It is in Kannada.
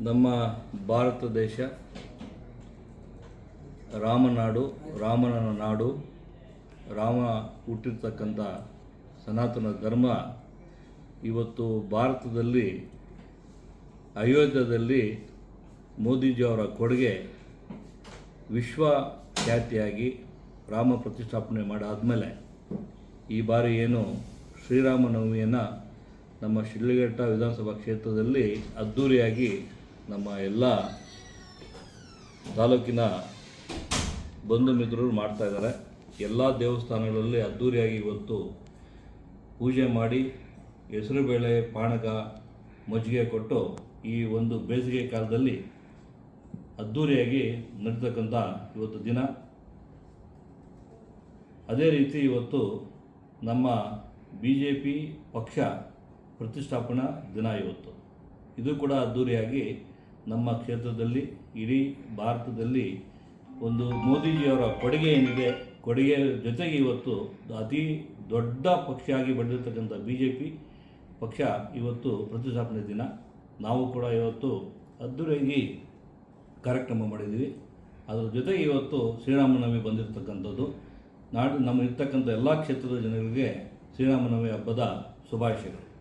ನಮ್ಮ ಭಾರತ ದೇಶ ರಾಮನಾಡು ರಾಮನ ನಾಡು, ರಾಮ ಹುಟ್ಟಿರ್ತಕ್ಕಂಥ ಸನಾತನ ಧರ್ಮ ಇವತ್ತು ಭಾರತದಲ್ಲಿ, ಅಯೋಧ್ಯದಲ್ಲಿ ಮೋದಿಜಿಯವರ ಕೊಡುಗೆ ವಿಶ್ವ ಖ್ಯಾತಿಯಾಗಿ ರಾಮ ಪ್ರತಿಷ್ಠಾಪನೆ ಮಾಡಾದಮೇಲೆ ಈ ಬಾರಿ ಏನು ಶ್ರೀರಾಮನವಮಿಯನ್ನು ನಮ್ಮ ಶಿಡ್ಲಘಟ್ಟ ವಿಧಾನಸಭಾ ಕ್ಷೇತ್ರದಲ್ಲಿ ಅದ್ಧೂರಿಯಾಗಿ ನಮ್ಮ ಎಲ್ಲ ತಾಲೂಕಿನ ಬಂಧು ಮಿತ್ರರು ಮಾಡ್ತಾ ಇದ್ದಾರೆ. ಎಲ್ಲ ದೇವಸ್ಥಾನಗಳಲ್ಲಿ ಅದ್ಧೂರಿಯಾಗಿ ಇವತ್ತು ಪೂಜೆ ಮಾಡಿ ಹೆಸರುಬೇಳೆ ಪಾನಕ, ಮಜ್ಜಿಗೆ ಕೊಟ್ಟು ಈ ಒಂದು ಬೇಸಿಗೆ ಕಾಲದಲ್ಲಿ ಅದ್ಧೂರಿಯಾಗಿ ನಡೀತಕ್ಕಂಥ ಇವತ್ತು ದಿನ. ಅದೇ ರೀತಿ ಇವತ್ತು ನಮ್ಮ ಬಿ ಜೆ ಪಿ ಪಕ್ಷ ಪ್ರತಿಷ್ಠಾಪನಾ ದಿನ ಇವತ್ತು. ಇದು ಕೂಡ ಅದ್ಧೂರಿಯಾಗಿ ನಮ್ಮ ಕ್ಷೇತ್ರದಲ್ಲಿ, ಇಡೀ ಭಾರತದಲ್ಲಿ ಒಂದು ಮೋದಿಜಿಯವರ ಕೊಡುಗೆ ಏನಿದೆ, ಕೊಡುಗೆ ಜೊತೆಗೆ ಇವತ್ತು ಅತಿ ದೊಡ್ಡ ಪಕ್ಷ ಆಗಿ ಬೆಳೆದಿರ್ತಕ್ಕಂಥ ಬಿ ಜೆ ಪಿ ಪಕ್ಷ ಇವತ್ತು ಪ್ರತಿಷ್ಠಾಪನೆ ದಿನ. ನಾವು ಕೂಡ ಇವತ್ತು ಅದ್ದೂರಿಯಾಗಿ ಕಾರ್ಯಕ್ರಮ ಮಾಡಿದ್ದೀವಿ. ಅದರ ಜೊತೆಗೆ ಇವತ್ತು ಶ್ರೀರಾಮನವಮಿ ಬಂದಿರತಕ್ಕಂಥದ್ದು. ನಾಡು, ನಮ್ಮ ಇರ್ತಕ್ಕಂಥ ಎಲ್ಲ ಕ್ಷೇತ್ರದ ಜನರಿಗೆ ಶ್ರೀರಾಮನವಮಿ ಹಬ್ಬದ ಶುಭಾಶಯಗಳು.